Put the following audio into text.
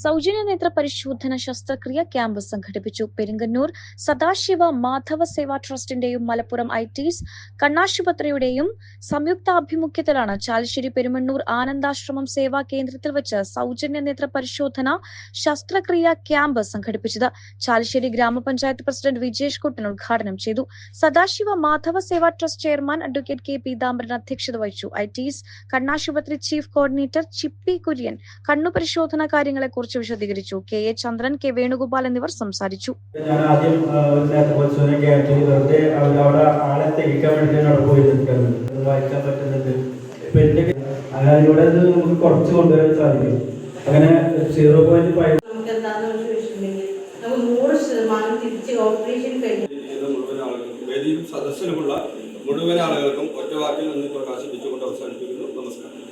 സൗജന്യ നേത്ര പരിശോധന ശസ്ത്രക്രിയ ക്യാമ്പ് സംഘടിപ്പിച്ചു. പെരിങ്ങന്നൂർ സദാശിവ മാധവ സേവാ ട്രസ്റ്റിന്റെയും മലപ്പുറം ഐ ടീസ് കണ്ണാശുപത്രിയുടെയും സംയുക്താഭിമുഖ്യത്തിലാണ് ചാലശ്ശേരി പെരുമണ്ണൂർ ആനന്ദാശ്രമം സേവാ കേന്ദ്രത്തിൽ വെച്ച് സൗജന്യ നേത്ര പരിശോധന ശസ്ത്രക്രിയ ക്യാമ്പ് സംഘടിപ്പിച്ചത്. ചാലശ്ശേരി ഗ്രാമപഞ്ചായത്ത് പ്രസിഡന്റ് വിജേഷ് കുട്ടൻ ഉദ്ഘാടനം ചെയ്തു. Sadashiva Madhava Seva trust chairman advocate K Peethambaran അധ്യക്ഷത വഹിച്ചു. ഐ ടീസ് കണ്ണാശുപത്രി ചീഫ് കോർഡിനേറ്റർ ചിപ്പി കുര്യൻ കണ്ണു പരിശോധന കാര്യങ്ങളെക്കുറിച്ച് വിശദീകരിച്ചു. K. A. Chandran K. Venugopal എന്നിവർ സംസാരിച്ചു. ഞാൻ ആദ്യം വെറുതെ അവിടെ ആളെ വായിക്കാൻ പറ്റുന്നുണ്ട്. അതിലൂടെ അത് നമുക്ക് കുറച്ച് കൊണ്ടുവരാൻ സാധിക്കും. അങ്ങനെ സീറോ പോയിന്റ് ഫൈവ് നമുക്ക് എന്താണെന്ന് ചോദിച്ചിട്ടുണ്ടെങ്കിൽ നമുക്ക് നൂറ് ശതമാനം തിരിച്ച് ഓപ്പറേഷൻ കഴിഞ്ഞു. ചെയ്ത മുഴുവൻ ആളുകൾക്കും വേദിയിലും സദസ്സിലുമുള്ള മുഴുവൻ ആളുകൾക്കും ഒറ്റ വാക്കിൽ നിന്ന് പ്രകാശിപ്പിച്ചുകൊണ്ട് അവസാനിപ്പിക്കുന്നു. നമസ്കാരം.